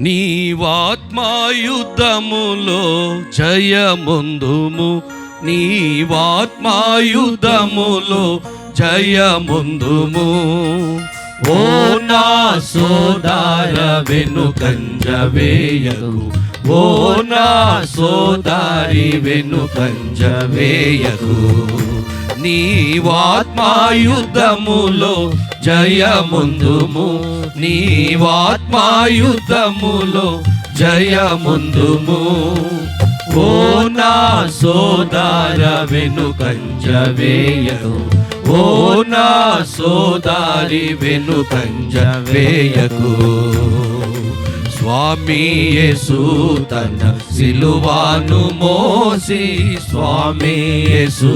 నీవాత్మాయుధములో జయముందుము. నీవాత్మాయుధములో జయముందుము. ఓ నా సోదార వెనుకంజ వేయకు ఓ నా సోదారి వెనుకంజ వేయకు నీవాత్మాయుద్ధములో జయముందుము. నీవాత్మాయుద్ధములో జయముందుము. ఓ నా సోదార వెనుకంజవేయను. ఓ నా సోదారి వెనుకంజవేయకు. స్వామి యేసు తన సిలువాను మోసి స్వామి యేసు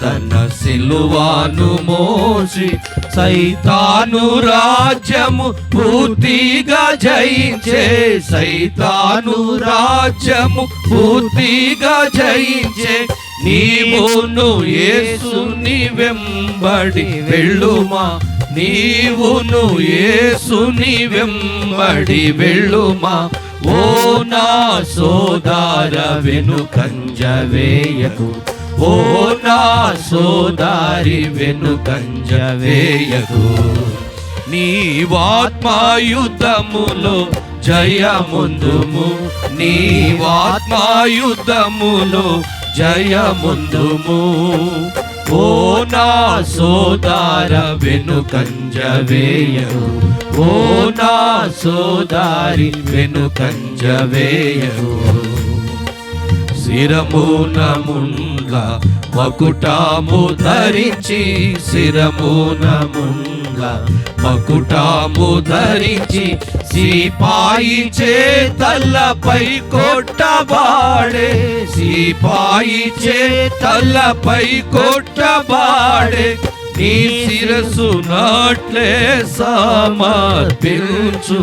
తన సిలువాను మోసి సైతాను రాజ్యము పూర్తిగా జయించే సైతాను రాజ్యము పూర్తిగా జయించే నీవును యేసుని వెంబడి వెళ్ళుమా? నీవును యేసుని వెంబడి వెళ్ళుమా? ఓ నా సోదార వెనుకంజ వేయకు ఓ నా సోదారి వెనుకంజ వేయకు నీవాత్మాయుధములో జయముందుము. నీవాత్మాయుధములో జయముందుము. ఓ నా సోదార వెనుకంజ వేయకు ఓ నా సోదారి వెనుకంజ వేయకు శిరమున ముండ్ల మకుటాము ధరించి శిరమున ముండ్ల మకుటాము ధరించి సిపాయి చేతలపై కొట్టబాడే సిపాయి చేతలపై కొట్టబాడే నీ శిరసు నాట్లే సమర్పించు.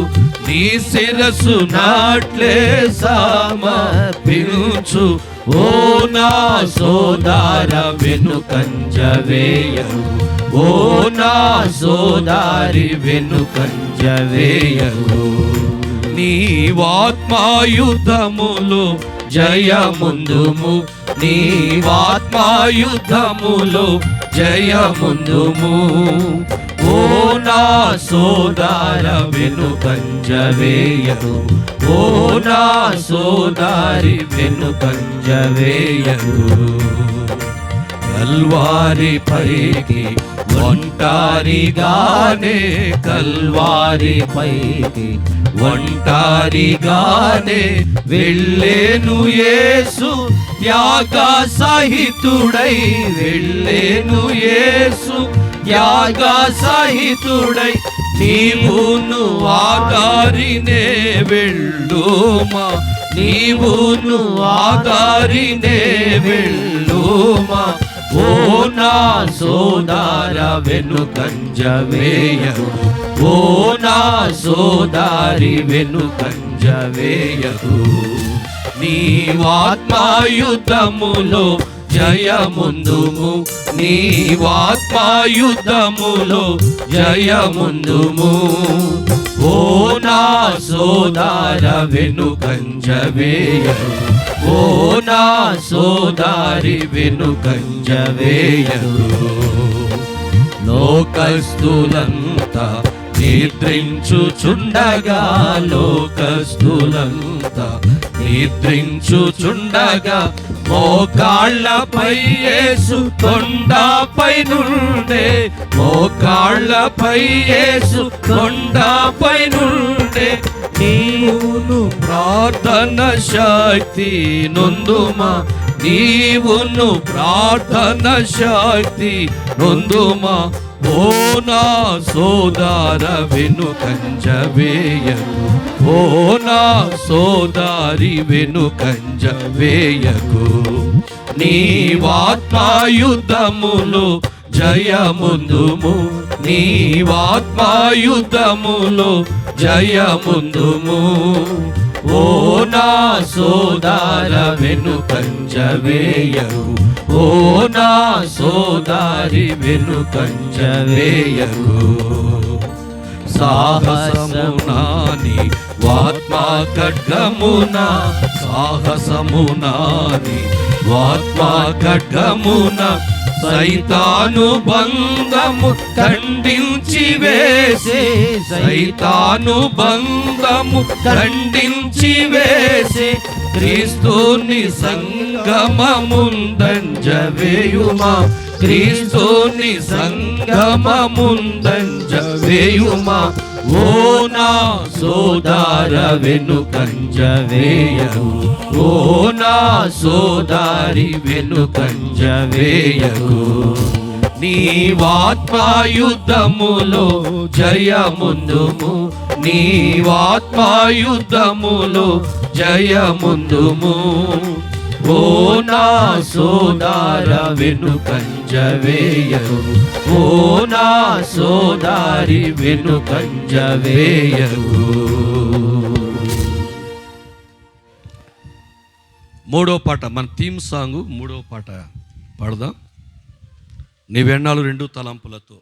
నీ శిరసు నాట్లే సమర్పించు. ఓ నా సోదార వెనుకంజ వేయరు ఓ నా సోదారి వెనుకంజ వేయరు నీవాత్మాయుధములు జయముందుము. నీవాత్మాయుధములు జయముందుము. ఓ నా సోదార వెను వేయరు ఓ నా సోదారి వెను వేయరు కల్వారి పైకి ఒంటారిగానే కల్వారి పైకి ఒంటారిగానే వెళ్ళేను యేసు త్యాగ సహితుడై వెళ్ళేను యేసు. త్యాగ సహితుడై నీవును ఆగారినే వెళ్ళుమా. నీవును ఆగారినే వెళ్ళుమా. ఓ నా సోదార వెనుకంజ వేయకు ఓ నా సోదారి వెనుకంజ వేయకు నీవాత్మాయుధములో జయముందుము నీవాత్మాయుధములో జయముందుము. ఓ నా సోదార వెనుకంజ వేయరు ఓ నా సోదారి వెనుకంజ వేయరు లోకస్తులంతా నిద్రించుచుండగా లోకస్తులంతా నిద్రించుచుండగా మోకాళ్ళపై యేసు కొండపై నుండే. మోకాళ్ళపై యేసు కొండపై నుండే. నీవును ప్రార్థన శక్తి నొందుమా? నీవును ప్రార్థన శక్తి నొందుమా? ఓ నా సోదార వెనుకంజ వేయకు ఓ నా సోదారి వెనుకంజ వేయకు నీవాత్మాయుధములు జయముందుము. నీవాత్మాయుధములు జయముందుము. ఓ నా సోదార వెను వేయకు ఓ నా సోదారి వెను వేయకు సాహసమునాని వాత్మా ఖడ్గమున సాహసమునాని వాత్మా ఖడ్గమున సైతాను బంధము ఖండించి వేసే సైతాను బంధము ఖండించి వేసే క్రీస్తుని సంగమముందంజవేయుమా క్రీస్తుని సంగమముందంజవేయుమా ఓ నా సోదార వెనుకంజవేయరు ఓ నా సోదారి వెనుకంజవేయరు నీవాత్మాయుద్ధములో జయముందుము. నీవాత్మాయుద్ధములో జయముందుము. ఓ నా సోదార వెనుకంజవేయరు ఓ నా సోదారి వెనుకంజవేయరు మూడో పాట మన థీమ్ సాంగ్ మూడో పాట పాడదాం. నీవెన్నాళ్ళు రెండు తలంపులతో.